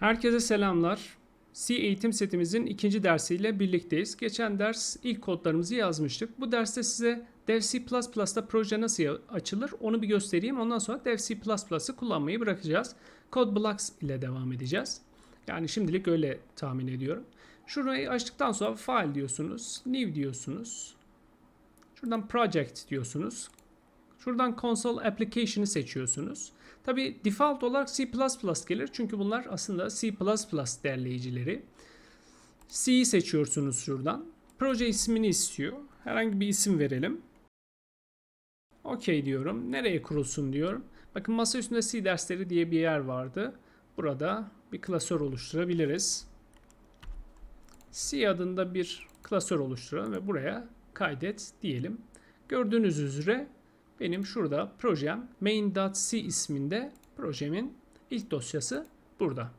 Herkese selamlar. C eğitim setimizin ikinci dersiyle birlikteyiz. Geçen ders ilk kodlarımızı yazmıştık. Bu derste size Dev C++'da proje nasıl açılır onu bir göstereyim. Ondan sonra Dev C++'ı kullanmayı bırakacağız. Code Blocks ile devam edeceğiz. Yani şimdilik öyle tahmin ediyorum. Şurayı açtıktan sonra File diyorsunuz, New diyorsunuz. Şuradan Project diyorsunuz. Şuradan Console Application'ı seçiyorsunuz. Tabi default olarak C++ gelir. Çünkü bunlar aslında C++ derleyicileri. C'yi seçiyorsunuz şuradan. Proje ismini istiyor. Herhangi bir isim verelim. OK diyorum. Nereye kurulsun diyorum. Bakın masa üstünde C dersleri diye bir yer vardı. Burada bir klasör oluşturabiliriz. C adında bir klasör oluşturalım ve buraya kaydet diyelim. Gördüğünüz üzere benim şurada projem main.c isminde projemin ilk dosyası burada.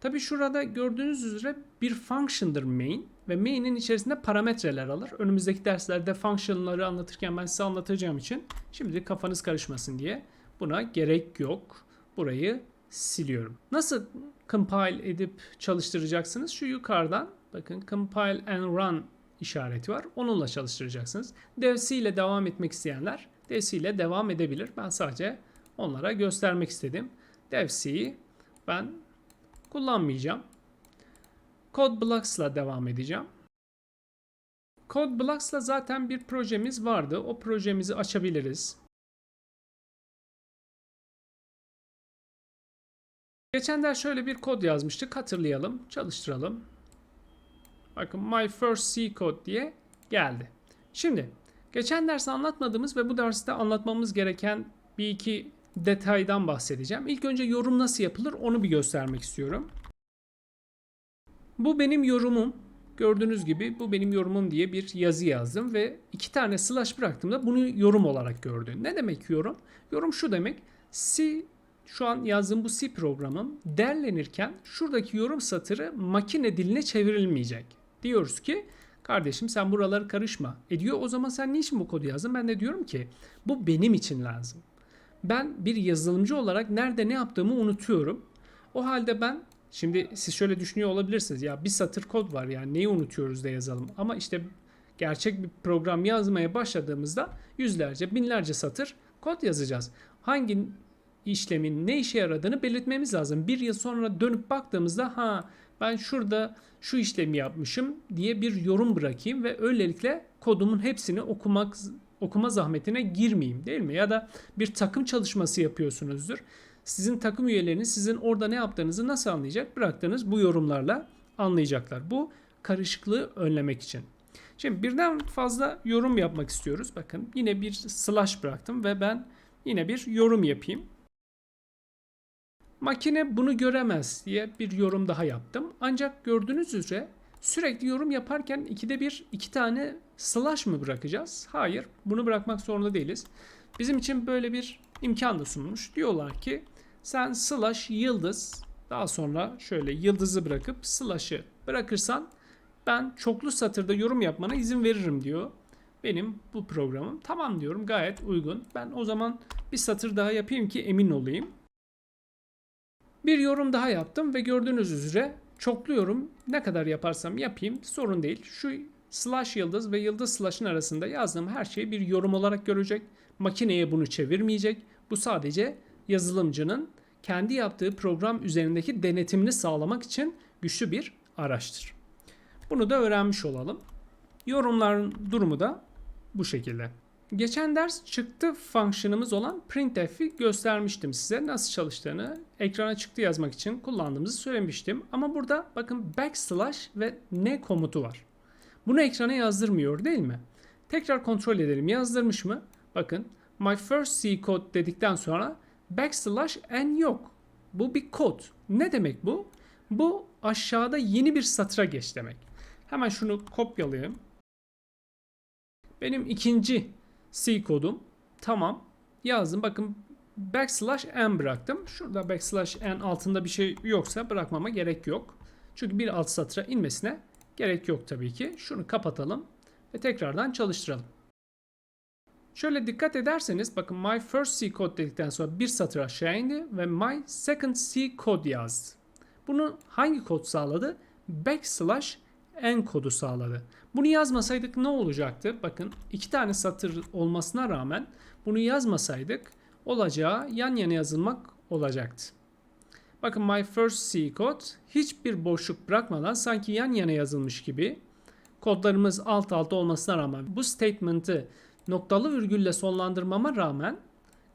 Tabi şurada gördüğünüz üzere bir function'dır main ve main'in içerisinde parametreler alır. Önümüzdeki derslerde function'ları anlatırken ben size anlatacağım için şimdi kafanız karışmasın diye buna gerek yok. Burayı siliyorum. Nasıl compile edip çalıştıracaksınız? Şu yukarıdan bakın compile and run işareti var. Onunla çalıştıracaksınız. Dev C ile devam etmek isteyenler Dev ile devam edebilir. Ben sadece onlara göstermek istedim. Dev C'yi ben kullanmayacağım. Code Blocks ile devam edeceğim. Code Blocks ile zaten bir projemiz vardı. O projemizi açabiliriz. Geçen ders şöyle bir kod yazmıştık. Hatırlayalım, çalıştıralım. Bakın my first C code diye geldi. Şimdi geçen ders anlatmadığımız ve bu derste anlatmamız gereken bir iki detaydan bahsedeceğim. İlk önce yorum nasıl yapılır onu bir göstermek istiyorum. Bu benim yorumum. Gördüğünüz gibi bu benim yorumum diye bir yazı yazdım ve iki tane slash bıraktığımda bunu yorum olarak gördü. Ne demek yorum? Yorum şu demek. C şu an yazdığım bu C programım derlenirken şuradaki yorum satırı makine diline çevrilmeyecek. Diyoruz ki kardeşim sen buraları karışma. E diyor o zaman sen niçin bu kodu yazdın? Ben de diyorum ki bu benim için lazım. Ben bir yazılımcı olarak nerede ne yaptığımı unutuyorum. O halde ben şimdi siz şöyle düşünüyor olabilirsiniz. Ya bir satır kod var yani neyi unutuyoruz da yazalım. Ama işte gerçek bir program yazmaya başladığımızda yüzlerce binlerce satır kod yazacağız. Hangi işlemin ne işe yaradığını belirtmemiz lazım. Bir yıl sonra dönüp baktığımızda ha ben şurada şu işlemi yapmışım diye bir yorum bırakayım ve öylelikle kodumun hepsini okumak okuma zahmetine girmeyeyim değil mi? Ya da bir takım çalışması yapıyorsunuzdur. Sizin takım üyeleriniz sizin orada ne yaptığınızı nasıl anlayacak? Bıraktığınız bu yorumlarla anlayacaklar. Bu karışıklığı önlemek için. Şimdi birden fazla yorum yapmak istiyoruz. Bakın yine bir slash bıraktım ve ben yine bir yorum yapayım. Makine bunu göremez diye bir yorum daha yaptım. Ancak gördüğünüz üzere sürekli yorum yaparken ikide bir iki tane slash mı bırakacağız? Hayır. Bunu bırakmak zorunda değiliz. Bizim için böyle bir imkan da sunmuş. Diyorlar ki sen slash yıldız daha sonra şöyle yıldızı bırakıp slash'ı bırakırsan ben çoklu satırda yorum yapmana izin veririm diyor. Benim bu programım. Tamam diyorum gayet uygun. Ben o zaman bir satır daha yapayım ki emin olayım. Bir yorum daha yaptım ve gördüğünüz üzere çoklu yorum ne kadar yaparsam yapayım sorun değil. Şu slash yıldız ve yıldız slash'ın arasında yazdığım her şeyi bir yorum olarak görecek. Makineye bunu çevirmeyecek. Bu sadece yazılımcının kendi yaptığı program üzerindeki denetimini sağlamak için güçlü bir araçtır. Bunu da öğrenmiş olalım. Yorumların durumu da bu şekilde. Geçen ders çıktı fonksiyonumuz olan printf'i göstermiştim size nasıl çalıştığını ekrana çıktı yazmak için kullandığımızı söylemiştim. Ama burada bakın backslash ve ne komutu var. Bunu ekrana yazdırmıyor değil mi? Tekrar kontrol edelim yazdırmış mı? Bakın my first C code dedikten sonra backslash n yok. Bu bir kod. Ne demek bu? Bu aşağıda yeni bir satıra geç demek. Hemen şunu kopyalayayım. Benim ikinci C kodum. Tamam. Yazdım. Bakın backslash n bıraktım. Şurada backslash n altında bir şey yoksa bırakmama gerek yok. Çünkü bir alt satıra inmesine gerek yok tabii ki. Şunu kapatalım ve tekrardan çalıştıralım. Şöyle dikkat ederseniz bakın my first C code dedikten sonra bir satır aşağı indi ve my second C code yazdı. Bunu hangi kod sağladı? Backslash n kodu sağladı. Bunu yazmasaydık ne olacaktı? Bakın iki tane satır olmasına rağmen bunu yazmasaydık olacağı yan yana yazılmak olacaktı. Bakın my first C code hiçbir boşluk bırakmadan sanki yan yana yazılmış gibi kodlarımız alt alta olmasına rağmen bu statement'ı noktalı virgülle sonlandırmama rağmen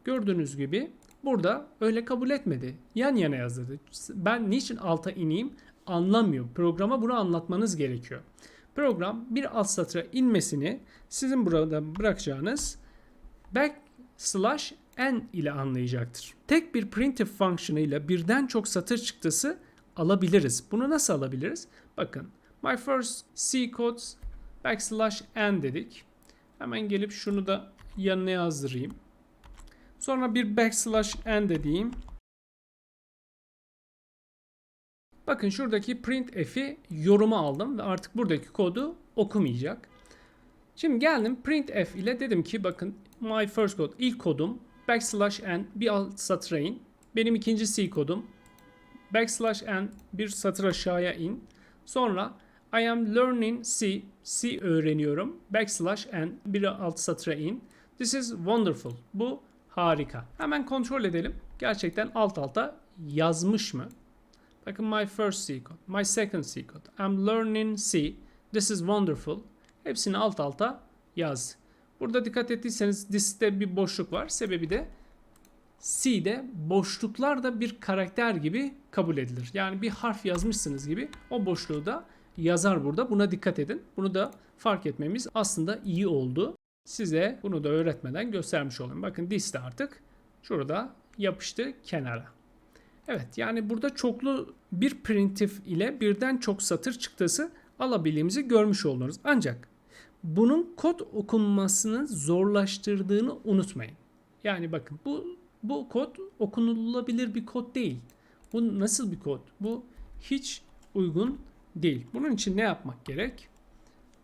gördüğünüz gibi burada öyle kabul etmedi. Yan yana yazdı. Ben niçin alta ineyim anlamıyor. Programa bunu anlatmanız gerekiyor. Program bir alt satıra inmesini sizin burada bırakacağınız backslash n ile anlayacaktır. Tek bir printf fonksiyonuyla birden çok satır çıktısı alabiliriz. Bunu nasıl alabiliriz? Bakın my first C codes backslash n dedik. Hemen gelip şunu da yanına yazdırayım. Sonra bir backslash n dediğim. Bakın şuradaki printf'i yoruma aldım ve artık buradaki kodu okumayacak. Şimdi geldim printf ile dedim ki bakın my first code ilk kodum backslash n bir alt satıra in. Benim ikinci C kodum backslash n bir satır aşağıya in. Sonra I am learning C, C öğreniyorum. Backslash n bir alt satıra in. This is wonderful. Bu harika. Hemen kontrol edelim. Gerçekten alt alta yazmış mı? Bakın my first C code, my second C code. I'm learning C. This is wonderful. Hepsini alt alta yaz. Burada dikkat ettiyseniz this'te bir boşluk var. Sebebi de C'de boşluklar da bir karakter gibi kabul edilir. Yani bir harf yazmışsınız gibi o boşluğu da yazar burada. Buna dikkat edin. Bunu da fark etmemiz aslında iyi oldu. Size bunu da öğretmeden göstermiş olayım. Bakın this artık şurada yapıştı kenara. Evet yani burada çoklu bir printf ile birden çok satır çıktısı alabildiğimizi görmüş oldunuz. Ancak bunun kod okunmasını zorlaştırdığını unutmayın. Yani bakın bu bu kod okunulabilir bir kod değil. Bu nasıl bir kod? Bu hiç uygun değil. Bunun için ne yapmak gerek?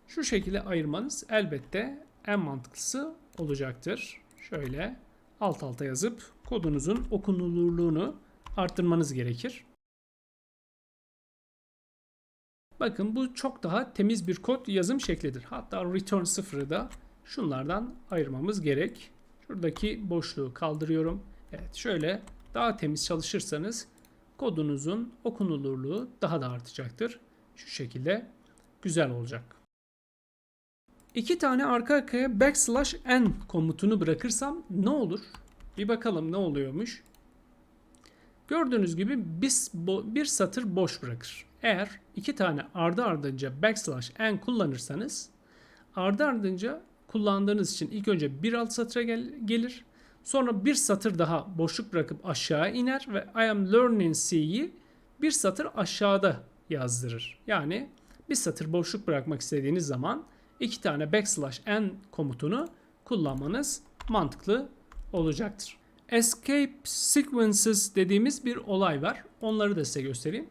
Şu şekilde ayırmanız elbette en mantıklısı olacaktır. Şöyle alt alta yazıp kodunuzun okunulurluğunu arttırmanız gerekir. Bakın bu çok daha temiz bir kod yazım şeklidir. Hatta return sıfırı da şunlardan ayırmamız gerek. Şuradaki boşluğu kaldırıyorum. Evet şöyle daha temiz çalışırsanız kodunuzun okunulurluğu daha da artacaktır. Şu şekilde güzel olacak. İki tane arka arkaya backslash n komutunu bırakırsam ne olur? Bir bakalım ne oluyormuş. Gördüğünüz gibi bir, bir satır boş bırakır. Eğer iki tane ardı ardınca backslash n kullanırsanız ardı ardınca kullandığınız için ilk önce bir alt satıra gel gelir. Sonra bir satır daha boşluk bırakıp aşağı iner ve I am learning C'yi bir satır aşağıda yazdırır. Yani bir satır boşluk bırakmak istediğiniz zaman iki tane backslash n komutunu kullanmanız mantıklı olacaktır. Escape sequences dediğimiz bir olay var. Onları da size göstereyim.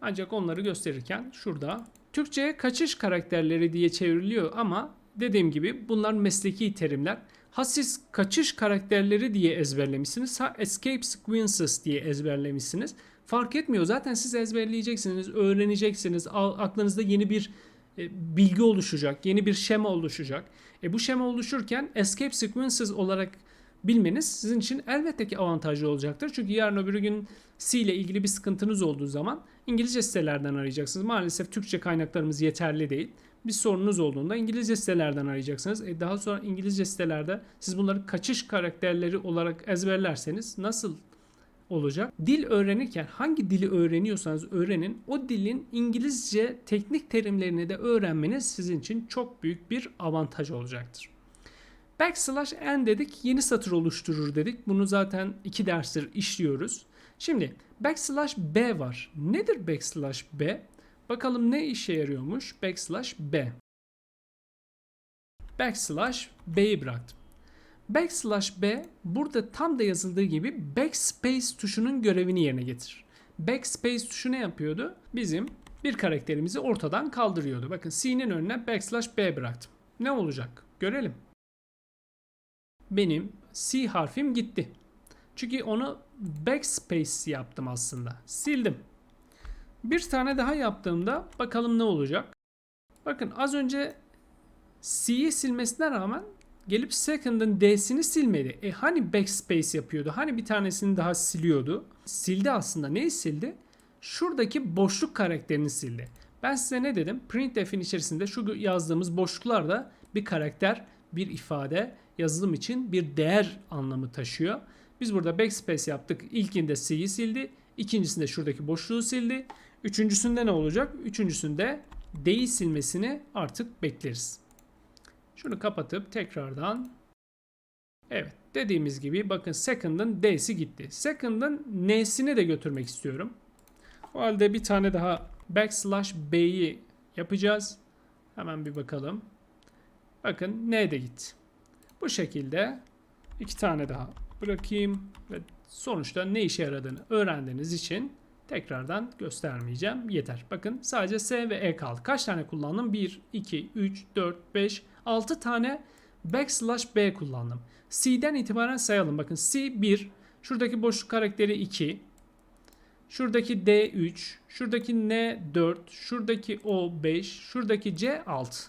Ancak onları gösterirken şurada Türkçe'ye kaçış karakterleri diye çevriliyor ama dediğim gibi bunlar mesleki terimler. Ha siz kaçış karakterleri diye ezberlemişsiniz ha escape sequences diye ezberlemişsiniz. Fark etmiyor. Zaten siz ezberleyeceksiniz, öğreneceksiniz. Aklınızda yeni bir e, bilgi oluşacak, yeni bir şema oluşacak. E bu şema oluşurken escape sequences olarak bilmeniz sizin için elbette ki avantajlı olacaktır. Çünkü yarın öbür gün C ile ilgili bir sıkıntınız olduğu zaman İngilizce sitelerden arayacaksınız. Maalesef Türkçe kaynaklarımız yeterli değil. Bir sorunuz olduğunda İngilizce sitelerden arayacaksınız. E daha sonra İngilizce sitelerde siz bunları kaçış karakterleri olarak ezberlerseniz nasıl olacak? Dil öğrenirken hangi dili öğreniyorsanız öğrenin o dilin İngilizce teknik terimlerini de öğrenmeniz sizin için çok büyük bir avantaj olacaktır. Backslash n dedik yeni satır oluşturur dedik. Bunu zaten iki derstir işliyoruz. Şimdi backslash b var. Nedir backslash b? Bakalım ne işe yarıyormuş backslash b. Backslash b'yi bıraktım. Backslash b burada tam da yazıldığı gibi backspace tuşunun görevini yerine getirir. Backspace tuşu ne yapıyordu? Bizim bir karakterimizi ortadan kaldırıyordu. Bakın C'nin önüne backslash b bıraktım. Ne olacak? Görelim. Benim C harfim gitti. Çünkü onu backspace yaptım aslında. Sildim. Bir tane daha yaptığımda bakalım ne olacak. Bakın az önce C'yi silmesine rağmen gelip second'ın D'sini silmedi. E hani backspace yapıyordu? Hani bir tanesini daha siliyordu? Sildi aslında. Neyi sildi? Şuradaki boşluk karakterini sildi. Ben size ne dedim? Printf'in içerisinde şu yazdığımız boşluklarda bir karakter, bir ifade yazılım için bir değer anlamı taşıyor. Biz burada backspace yaptık. İlkinde C'yi sildi. İkincisinde şuradaki boşluğu sildi. Üçüncüsünde ne olacak? Üçüncüsünde D'yi silmesini artık bekleriz. Şunu kapatıp tekrardan Evet dediğimiz gibi bakın second'ın D'si gitti. Second'ın N'sini de götürmek istiyorum. O halde bir tane daha backslash B'yi yapacağız. Hemen bir bakalım. Bakın N de gitti. Bu şekilde iki tane daha bırakayım ve sonuçta ne işe yaradığını öğrendiğiniz için tekrardan göstermeyeceğim. Yeter. Bakın sadece S ve E kaldı. Kaç tane kullandım? 1, 2, 3, 4, 5, 6 tane backslash B kullandım. C'den itibaren sayalım. Bakın C 1, şuradaki boşluk karakteri 2, şuradaki D 3, şuradaki N 4, şuradaki O 5, şuradaki C 6.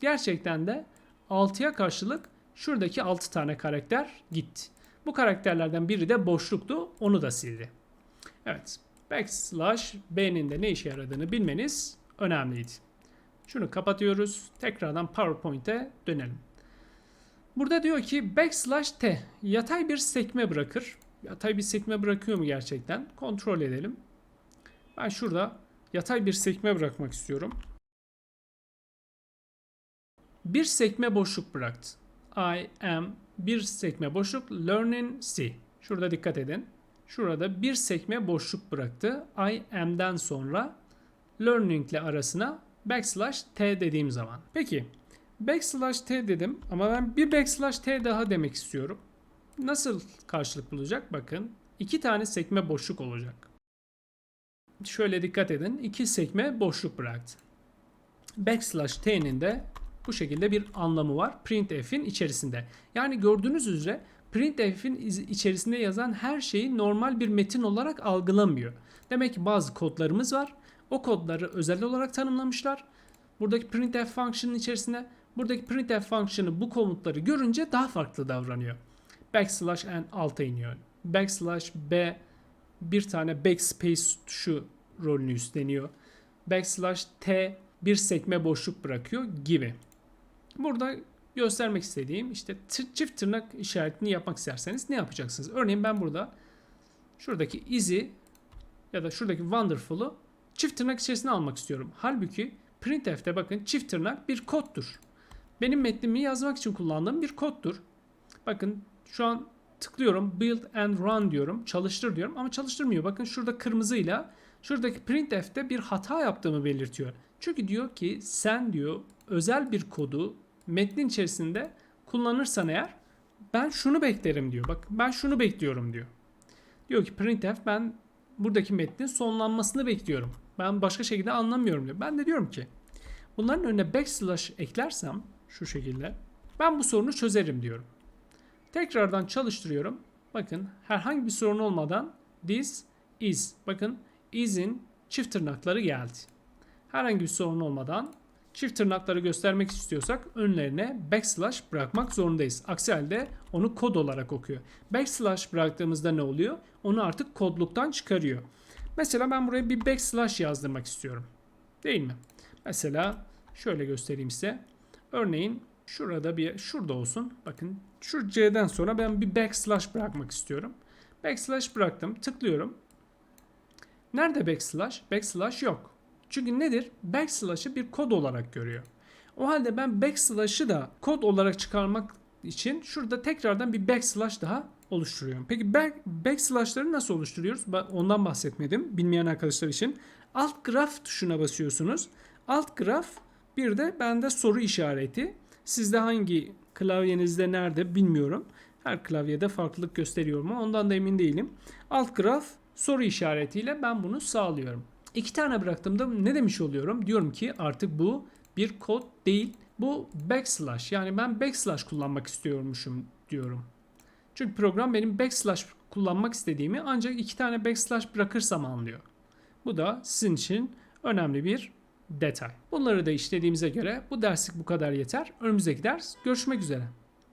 Gerçekten de 6'ya karşılık şuradaki 6 tane karakter gitti. Bu karakterlerden biri de boşluktu. Onu da sildi. Evet. Backslash B'nin de ne işe yaradığını bilmeniz önemliydi. Şunu kapatıyoruz. Tekrardan PowerPoint'e dönelim. Burada diyor ki backslash T yatay bir sekme bırakır. Yatay bir sekme bırakıyor mu gerçekten? Kontrol edelim. Ben şurada yatay bir sekme bırakmak istiyorum. Bir sekme boşluk bıraktı. I am bir sekme boşluk learning C. Şurada dikkat edin. Şurada bir sekme boşluk bıraktı. I am'den sonra learning ile arasına backslash t dediğim zaman. Peki backslash t dedim ama ben bir backslash t daha demek istiyorum. Nasıl karşılık bulacak? Bakın iki tane sekme boşluk olacak. Şöyle dikkat edin. iki sekme boşluk bıraktı. Backslash t'nin de bu şekilde bir anlamı var printf'in içerisinde. Yani gördüğünüz üzere printf'in içerisinde yazan her şeyi normal bir metin olarak algılamıyor. Demek ki bazı kodlarımız var. O kodları özel olarak tanımlamışlar. Buradaki printf function'ın içerisinde buradaki printf function'ı bu komutları görünce daha farklı davranıyor. Backslash n alta iniyor. Backslash b bir tane backspace tuşu rolünü üstleniyor. Backslash t bir sekme boşluk bırakıyor gibi. Burada göstermek istediğim işte çift tırnak işaretini yapmak isterseniz ne yapacaksınız? Örneğin ben burada şuradaki izi ya da şuradaki wonderful'u çift tırnak içerisine almak istiyorum. Halbuki printf'te bakın çift tırnak bir koddur. Benim metnimi yazmak için kullandığım bir koddur. Bakın şu an tıklıyorum build and run diyorum. Çalıştır diyorum ama çalıştırmıyor. Bakın şurada kırmızıyla şuradaki printf'te bir hata yaptığımı belirtiyor. Çünkü diyor ki sen diyor özel bir kodu metnin içerisinde kullanırsan eğer ben şunu beklerim diyor. Bak ben şunu bekliyorum diyor. Diyor ki printf ben buradaki metnin sonlanmasını bekliyorum. Ben başka şekilde anlamıyorum diyor. Ben de diyorum ki bunların önüne backslash eklersem şu şekilde ben bu sorunu çözerim diyorum. Tekrardan çalıştırıyorum. Bakın herhangi bir sorun olmadan this is bakın is'in çift tırnakları geldi. Herhangi bir sorun olmadan çift tırnakları göstermek istiyorsak önlerine backslash bırakmak zorundayız. Aksi halde onu kod olarak okuyor. Backslash bıraktığımızda ne oluyor? Onu artık kodluktan çıkarıyor. Mesela ben buraya bir backslash yazdırmak istiyorum. Değil mi? Mesela şöyle göstereyim size. Örneğin şurada bir şurada olsun. Bakın şu C'den sonra ben bir backslash bırakmak istiyorum. Backslash bıraktım. Tıklıyorum. Nerede backslash? Backslash yok. Çünkü nedir? Backslash'ı bir kod olarak görüyor. O halde ben backslash'ı da kod olarak çıkarmak için şurada tekrardan bir backslash daha oluşturuyorum. Peki back, backslash'ları nasıl oluşturuyoruz? Ben ondan bahsetmedim bilmeyen arkadaşlar için. Alt graf tuşuna basıyorsunuz. Alt graf bir de bende soru işareti. Sizde hangi klavyenizde nerede bilmiyorum. Her klavyede farklılık gösteriyor mu ondan da emin değilim. Alt graf soru işaretiyle ben bunu sağlıyorum. İki tane bıraktığımda ne demiş oluyorum? Diyorum ki artık bu bir kod değil. Bu backslash. Yani ben backslash kullanmak istiyormuşum diyorum. Çünkü program benim backslash kullanmak istediğimi ancak iki tane backslash bırakırsam anlıyor. Bu da sizin için önemli bir detay. Bunları da işlediğimize göre bu derslik bu kadar yeter. Önümüzdeki ders görüşmek üzere.